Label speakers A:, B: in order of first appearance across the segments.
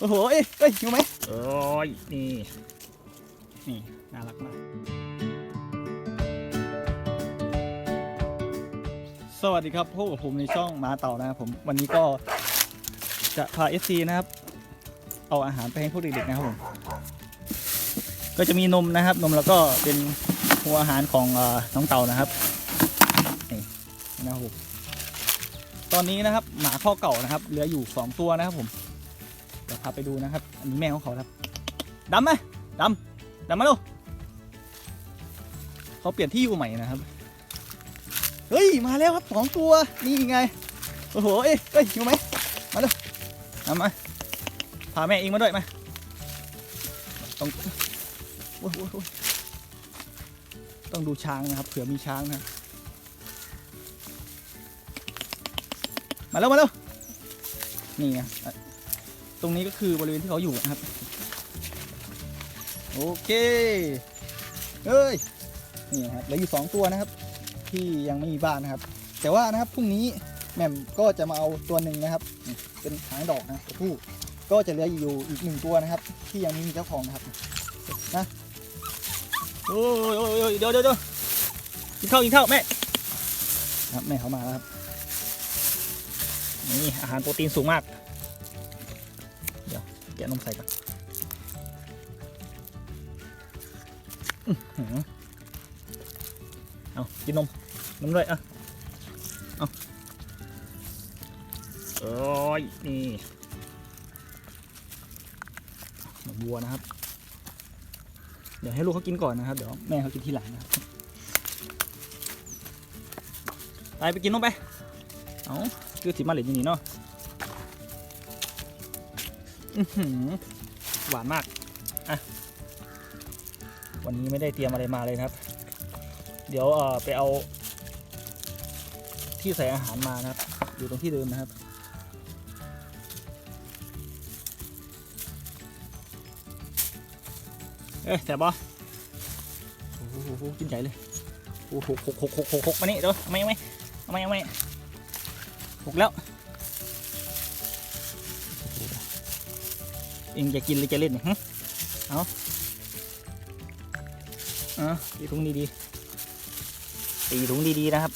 A: โอ้โห เอ้ยเอ้ยอยู่ไหม
B: โอ้ย นี่
A: นี่ น่ารักมาก สวัสดีครับพบกับผมในช่องหมาเต่านะครับผม วันนี้ก็จะพา FC นะครับ เอาอาหารไปให้พวกเด็กๆนะครับผม ก็จะมีนมนะครับ นมแล้วก็เป็นหัวอาหารของเออน้องเต่านะครับ นี่นะครับผมตอนนี้นะครับหมาพ่อเก่านะครับ เหลืออยู่สองตัวนะครับผมเดี๋ยวพาไปดูนะครับ อันนี้แม่ของเขาครับดำไหมดำดำมาลูกเขาเปลี่ยนที่อยู่ใหม่นะครับ เฮ้ย มาแล้วครับสองตัว นี่ไง โอ้โห เอ้ยเอ้ยอยู่ไหม มาเร็วเอามา พาแม่เองมาด้วยมาต้องโอ้โหโอ้โหต้องดูช้างนะครับ เผื่อมีช้างนะ มาแล้วมาแล้วนี่ไงอะ ตรงนี้ก็คือบริเวณที่เขาอยู่นะครับ โอเคเฮ้ยนี่ครับเหลืออยู่สองตัวนะครับ ที่ยังไม่มีบ้านนะครับ แต่ว่านะครับพรุ่งนี้แหม่มก็จะมาเอาตัวหนึ่งนะครับ เป็นหางดอกนะตัวผู้ก็จะเหลืออยู่อีกหนึ่งตัวนะครับ ที่ยังไม่มีเจ้าของนะครับนะโอ้ยโอ้ยโอ้ยเดี๋ยวเดี๋ยวเดี๋ยวกินข้าวกินข้าวแม่ครับแม่เขามาแล้วครับนี่อาหารโปรตีนสูงมาก แกะนมใส่ก่อนเอากินนมนมด้วยอะ
B: โอ้ยนี่
A: นมวัวนะครับ เดี๋ยวให้ลูกเขากินก่อนนะครับ เดี๋ยวแม่เขากินทีหลังนะครับไปไปกินนมไป เอาคือถิมาเหล็กอย่างนี้เนาะ หวานมากอะวันนี้ไม่ได้เตรียมอะไรมาเลยนะครับ เดี๋ยวเออไปเอา ที่ใส่อาหารมานะครับ อยู่ตรงที่เดิมนะครับ เอ้ยแต่บอโอ้โหกินใหญ่เลยโอ้โหหกหกหกหกหกมานี่เดี๋ยวเอไมเอาไมเอาไมเอาไหมหกแล้ว เองจะกินหรือจะเล่นเนี่ยเอาอะตีถุงดีๆตีถุงดีๆนะครับ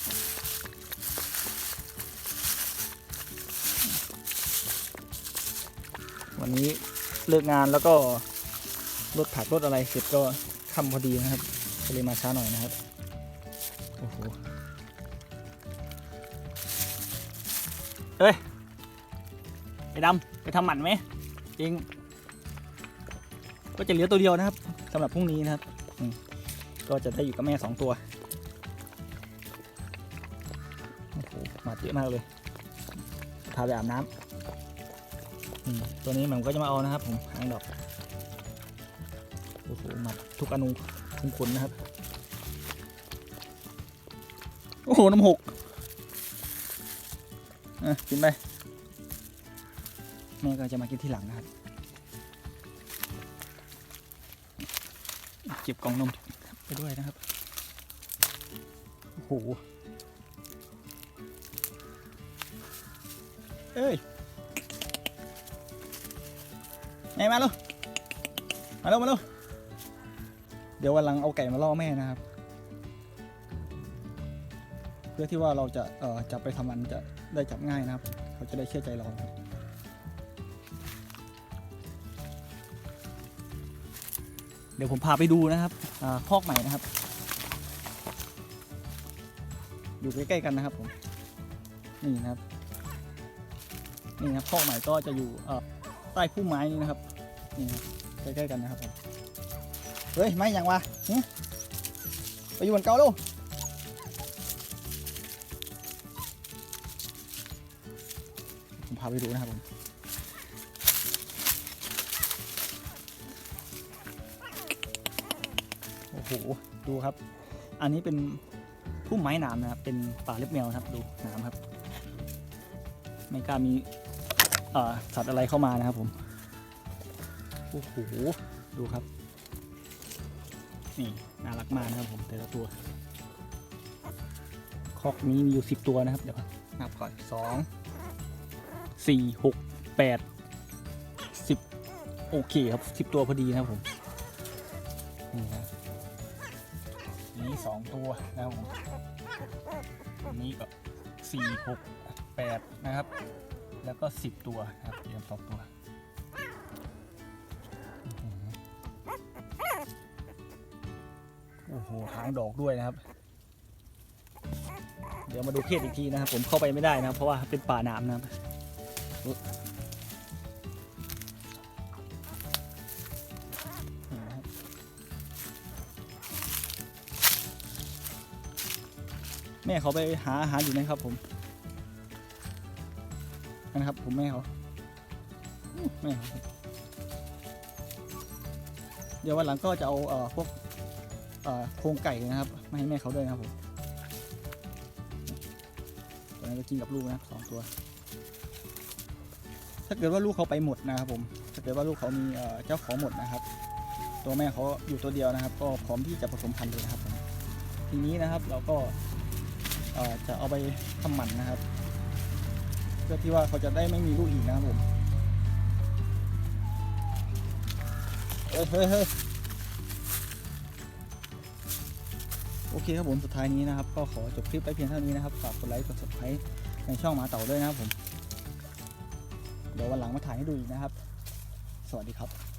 A: วันนี้เลิกงานแล้วก็รถผักรถอะไรเสร็จก็ค่ำพอดีนะครับก็เลยมาช้าหน่อยนะครับ โอ้โห เอ้ยไปดำไปทำหมันไหมจริง ก็จะเหลือตัวเดียวนะครับสำหรับพรุ่งนี้นะครับก็จะได้อยู่กับแม่สองตัวโอ้โหมาเยอะมากเลยพาไปอาบน้ำอืมตัวนี้มันก็จะมาเอานะครับ ผมหางดอกโอ้โหหมัดทุกอนูทุกคนนะครับ โอ้โหน้ำหกอะกินไปแม่ก็จะมากินที่หลังนะครับ เก็บกล่องนมไปด้วยนะครับโอ้โหเอ้ยไงมาลูกมาลูกมาลูกเดี๋ยววันหลังเอาไก่มาล่อแม่นะครับ เพื่อที่ว่าเราจะเอ่อจับไปทำมันจะได้จับง่ายนะครับ เขาจะได้เชื่อใจเราครับ เดี๋ยวผมพาไปดูนะครับคอกใหม่นะครับ อยู่ใกล้ๆกันนะครับผมนี่นะครับนี่นะครับคอกใหม่ก็จะอยู่ใต้พุ่มไม้นี่นะครับนี่ครับใกล้ๆกันนะครับผมเฮ้ยไม่อยังวะไปอยู่บนเกาลูกผมพาไปดูนะครับผม โหดูครับ อันนี้เป็นพุ่มไม้หนามนะครับ เป็นป่าเล็บแมวครับ ดูหนามครับ ไม่กล้ามีสัตว์อะไรเข้ามานะครับผมโอ้โหดูครับ นี่น่ารักมากนะครับผมแต่ละตัวคอกนี้มีอยู่สิบตัวนะครับ เดี๋ยวนับก่อนสองสี่หกแปดสิบโอเคครับสิบตัวพอดีนะครับผมนี่นะ นี่สองตัวนะครับผมอันนี้ก็สี่หกแปดนะครับ แล้วก็สิบตัวนะครับเตรียมสองตัวโอ้โหหางดอกด้วยนะครับ เดี๋ยวมาดูเพศอีกทีนะครับ ผมเข้าไปไม่ได้นะครับเพราะว่าเป็นป่านามนะครับ แม่เขาไปหาอาหารอยู่นะครับผมนะครับผมแม่เขาแม่เขาเดี๋ยววันหลังก็จะเอาเอ่อพวกเอ่อโครงไก่นะครับมาให้แม่เขาด้วยนะครับผมตัวนั้จะกินกับลูกนะสองตัว ถ้าเกิดว่าลูกเขาไปหมดนะครับผมถ้าเกิดว่าลูกเขามีเอ่อเจ้าของหมดนะครับ ตัวแม่เขาอยู่ตัวเดียวนะครับ ก็พร้อมที่จะผสมพันธุ์เลยนะครับผมทีนี้นะครับเราก็ จะเอาไปทำหมันนะครับ เพื่อที่ว่าเขาจะได้ไม่มีลูกอีกนะครับผมเฮ้ยเฮ้ยเฮ้ยโอเคครับผมสุดท้ายนี้นะครับ ก็ขอจบคลิปไปเพียงเท่านี้นะครับฝากกดไลค์กด subscribe ในช่องหมาเต่าด้วยนะครับผม เดี๋ยววันหลังมาถ่ายให้ดูอีกนะครับ สวัสดีครับ